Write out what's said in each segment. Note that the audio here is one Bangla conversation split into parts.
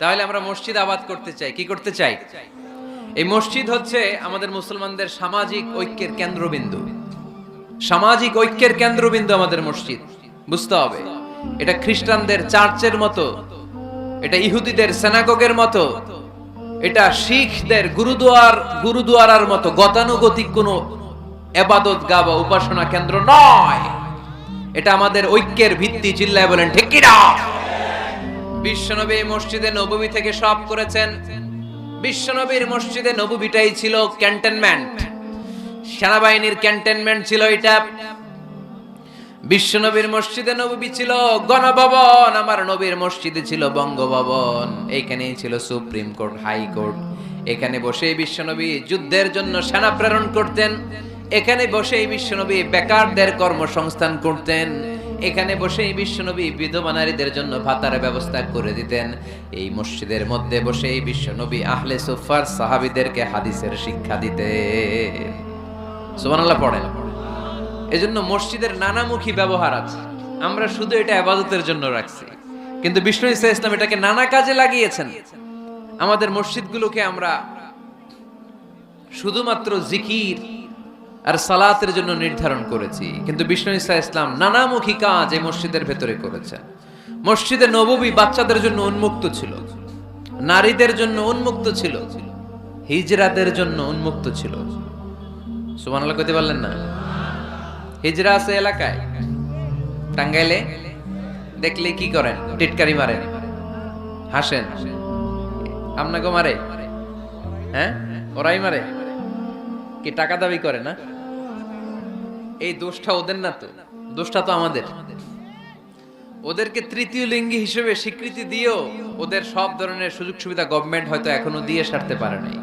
তাহলে আমরা মসজিদ আবাদ করতে চাই। কি করতে চাই? এই মসজিদ হচ্ছে আমাদের মুসলমানদের সামাজিক ঐক্যের কেন্দ্রবিন্দু। সামাজিক ঐক্যের কেন্দ্রবিন্দু আমাদের মসজিদ। বুঝতে হবে, এটা খ্রিস্টানদের চার্চের মতো, এটা ইহুদিদের সেনাগগের মতো, এটা শিখদের গুরুদুয়ার, গুরুদুয়ারার মতো, গতানুগতিক কোনো এবাদত গা বা উপাসনা কেন্দ্র নয়। এটা আমাদের ঐক্যের ভিত্তি, চিল্লায় বলেন, ঠিক কিনা? বিশ্বনবী মসজিদে নববী থেকে সব করেছেন। বিশ্বনবীর মসজিদে নববীটাই ছিল ক্যান্টনমেন্ট। সেনাবাহিনীর ক্যান্টনমেন্ট ছিল এটা। বিশ্বনবীর মসজিদে নবী ছিল গণভবন, আমার নবীর মসজিদে ছিল বঙ্গভবন। এইখানেই ছিল সুপ্রিম কোর্ট, হাই কোর্ট। এখানে বসেই বিশ্বনবী যুদ্ধের জন্য সেনা প্রেরণ করতেন। এখানে বসেই বিশ্বনবী বেকারদের কর্মসংস্থান করতেন। এখানে বসেই বিশ্বনবী বিধবা নারীদের জন্য ভাতার ব্যবস্থা করে দিতেন। এই মসজিদের মধ্যে বসে বসেই বিশ্বনবী আহলে সুফার সাহাবিদেরকে হাদিসের শিক্ষা দিতে। সুবহানাল্লাহ, পড়েন। এজন্য মসজিদের নানামুখী ব্যবহার আছে। আমরা শুধু এটা আবাদতের জন্য রাখছি। কিন্তু বিষ্ণু ইসা ইসলাম এটাকে নানা কাজে লাগিয়েছেন। আমাদের মসজিদগুলোকে আমরা শুধুমাত্র জিকির আর সালাতের জন্য নির্ধারণ করেছি। কিন্তু বিষ্ণু ইসা ইসলাম নানামুখী কাজ এই মসজিদের ভেতরে করেছেন। মসজিদে নববী বাচ্চাদের জন্য উন্মুক্ত ছিল। নারীদের জন্য উন্মুক্ত ছিল। হিজরাদের জন্য উন্মুক্ত ছিল। সুবহানাল্লাহ কইতে পারলেন না? হিজরা আছে এলাকায়। টাঙ্গাইলে? দেখলে কি করেন? টিটকারি মারেন। হাসেন। আপনাকে মারে? হ্যাঁ? ওরাই মারে? কি টাকা দাবি করে না? এই দোষটা ওদের না তো? দোষটা তো আমাদের। ওদেরকে তৃতীয় লিঙ্গি হিসেবে স্বীকৃতি দিয়েও ওদের সব ধরনের সুযোগ সুবিধা গভর্নমেন্ট হয়তো এখনও দিয়ে সারতে পারে নাই।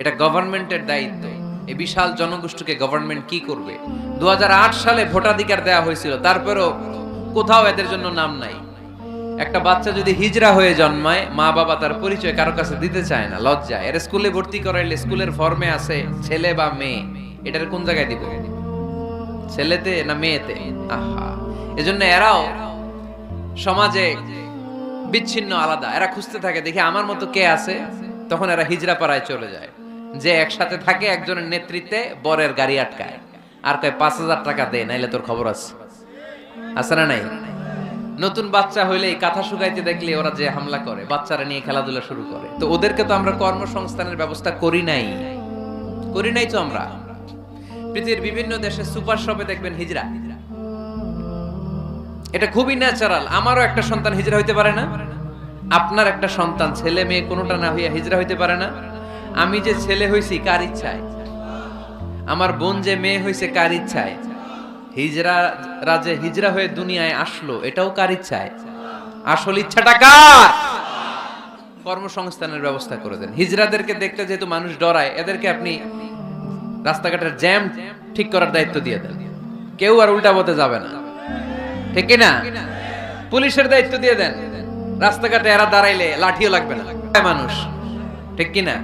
এটা গভর্নমেন্টের দায়িত্ব। এই বিশাল জনগোষ্ঠীকে গভর্নমেন্ট কি করবে? দু হাজার আট সালে ভোটাধিকার দেওয়া হয়েছিল, তারপরেও কোথাও এদের জন্য নাম নাই। একটা বাচ্চা যদি হিজরা হয়ে জন্মায়, মা বাবা তার পরিচয় কারও কাছে দিতে চায় না, লজ্জা। এর স্কুলে ভর্তি করাইলে স্কুলের ফর্মে আছে ছেলে বা মেয়ে। এটার কোন জায়গায় দিব? ছেলেতে না মেয়েতে? আহা। এজন্য এরাও সমাজে বিচ্ছিন্ন আলাদা। এরা খুঁজতে থাকে, দেখি আমার মতো কে আছে। তখন এরা হিজরা পাড়ায় চলে যায়। যে একসাথে থাকে একজনের নেতৃত্বে বরের গাড়ি আটকায়। আর কয়, পাঁচ হাজার টাকা দেয় নাইলে তোর খবর আছে। আছে না নাই? নতুন বাচ্চা হইলেই কাঁথা শুকাইতে দেখলে ওরা যে হামলা করে, বাচ্চারা নিয়ে খেলাধুলা শুরু করে। তো ওদেরকে তো আমরা কর্মসংস্থানের ব্যবস্থা করি নাই। করি নাই তো আমরা? পৃথিবীর বিভিন্ন দেশে সুপার শপে দেখবেন হিজরা। এটা খুবই ন্যাচারাল আমারও একটা সন্তান হিজরা হইতে পারে না। আপনার একটা সন্তান, ছেলে মেয়ে কোনোটা না হইয়া হিজরা হইতে পারে না। আমি যে ছেলে হইছি, কার ইচ্ছায়? আমার বোন যে মেয়ে হইছে, কার ইচ্ছায়? হিজরা রাজে হিজরা হয়ে দুনিয়ায় আসলো, এটাও কার ইচ্ছায়? আসল ইচ্ছাটা কার? কর্মসংস্থানের ব্যবস্থা করে দেন। হিজরাদেরকে দেখতে যেহেতু মানুষ ডরায়, এদেরকে আপনি রাস্তাঘাটের জ্যাম ঠিক করার দায়িত্ব দিয়ে দেন। কেউ আর উল্টা পথে যাবে না। ঠিক না পুলিশের দায়িত্ব দিয়ে দেন। রাস্তাঘাটে এরা দাঁড়াইলে লাঠিও লাগবে না। মানুষ। ঠিক কি না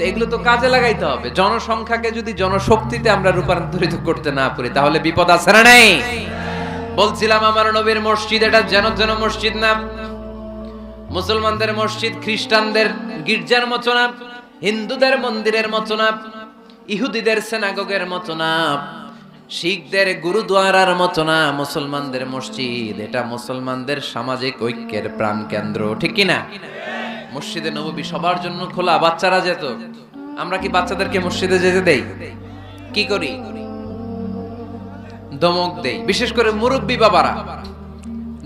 তো এগুলো তো কাজে লাগাইতে হবে। জনসংখ্যাকে যদি জনশক্তিতে আমরা রূপান্তরিত করতে না পারি, তাহলে বিপদ আছে না নেই? বলছিলাম আমার নবীর মসজিদ, এটা যেন যেন মসজিদ না? মুসলমানদের মসজিদ, খ্রিস্টানদের গির্জার মতো না? হিন্দুদের মন্দিরের মতো না? ইহুদিদের সেনাগগের মতো না? শিখদের গুরুদুয়ারার মতো না? মুসলমানদের মসজিদ, এটা মুসলমানদের সামাজিক ঐক্যের প্রাণকেন্দ্র, ঠিক কি না মসজিদে নববী সবার জন্য খোলা, বাচ্চারা যেত। আমরা কি বাচ্চাদেরকে মসজিদে যেতে দেই? কি করি? ধমক দেই। বিশেষ করে মুরব্বী বাবারা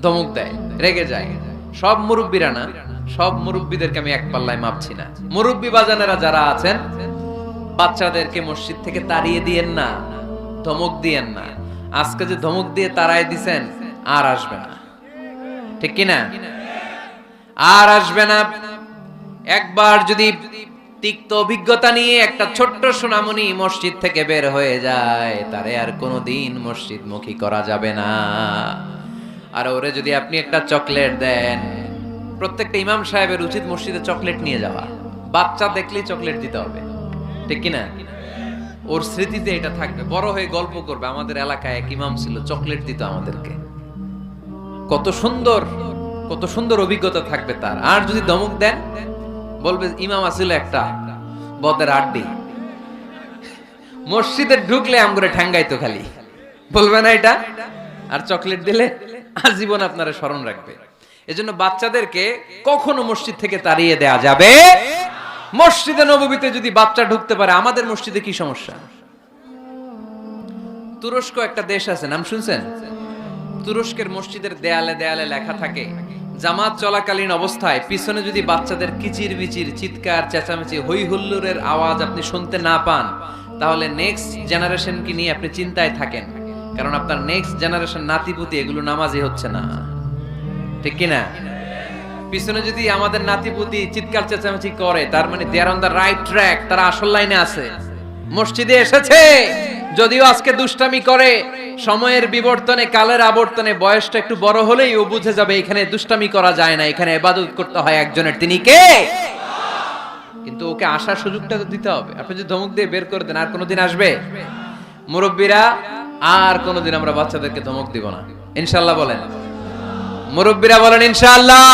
ধমক দেয়, রেগে যায়। সব মুরব্বীরা না, সব মুরব্বীদেরকে আমি এক পাল্লায় মাপছি না। মুরব্বী বাজানেরা যারা আছেন, বাচ্চাদেরকে মসজিদ থেকে তাড়িয়ে দিয়েন না, ধমক দিয়েন না। আজকে যে ধমক দিয়ে তাড়াই দিছেন, আর আসবে না। ঠিক কি না আর আসবে না। একবার যদি তিক্ত অভিজ্ঞতা নিয়ে একটা ছোট্ট সোনামণি মসজিদ থেকে বের হয়ে যায়, তারে আর কোনো দিন মসজিদ মুখী করা যাবে না। আর ওরে যদি আপনি একটা চকলেট দেন, প্রত্যেকটা ইমাম সাহেবের উচিত মসজিদে চকলেট নিয়ে যাওয়া। বাচ্চা দেখলেই চকলেট দিতে হবে। ঠিক কি না ওর স্মৃতিতে এটা থাকবে। বড় হয়ে গল্প করবে, আমাদের এলাকায় এক ইমাম ছিল, চকলেট দিত আমাদেরকে। কত সুন্দর কত সুন্দর অভিজ্ঞতা থাকবে তার। আর যদি ধমক দেন বলবে, ইমাম আসিল একটা, বদের আড্ডি। মসজিদে ঢুকলে আম করে ঠ্যাঙ্গাইতো খালি। বলবে না এটা? আর চকলেট দিলে আজীবন আপনারা স্মরণ রাখবে। এজন্য বাচ্চাদেরকে কখনো মসজিদ থেকে তাড়িয়ে দেয়া যাবে মসজিদে নববীতে যদি বাচ্চা ঢুকতে পারে, আমাদের মসজিদে কি সমস্যা? তুরস্ক একটা দেশ আছে, নাম শুনছেন? তুরস্কের মসজিদের দেয়ালে দেয়ালে লেখা থাকে জামাত চলাকালীন অবস্থায় পিছনে যদি বাচ্চাদের কিচির মিচির চিৎকার, চেঁচামেচি হই হুল্লোড়ের আওয়াজ আপনি শুনতে না পান, তাহলে নেক্সট জেনারেশনকে নিয়ে আপনি চিন্তায় থাকেন। কারণ আপনার নেক্সট জেনারেশন নাতিপুতি এগুলো নামাজি হচ্ছে না। ঠিক কিনা? পিছনে যদি আমাদের নাতিপুতি চিৎকার, চেঁচামেচি করে, তার মানে they are on the right track তারা আসল লাইনে আছে। মসজিদে এসেছে! যদিও আজকে দুষ্টামি করে, সময়ের বিবর্তনে, কালের আবর্তনে বয়সটা একটু বড় হলেই ও বুঝে যাবে এখানে দুষ্টামি করা যায় না, এখানে ইবাদত করতে হয় একজনের। তিনি কে? কিন্তু ওকে আসার সুযোগটা তো দিতে হবে। আপনি যদি ধমক দিয়ে বের করে দেন, আর কোনোদিন আসবে? মুরব্বীরা, আর কোনোদিন আমরা বাচ্চাদেরকে ধমক দিব না। ইনশাল্লাহ বলেন। মুরব্বীরা বলেন ইনশাআল্লাহ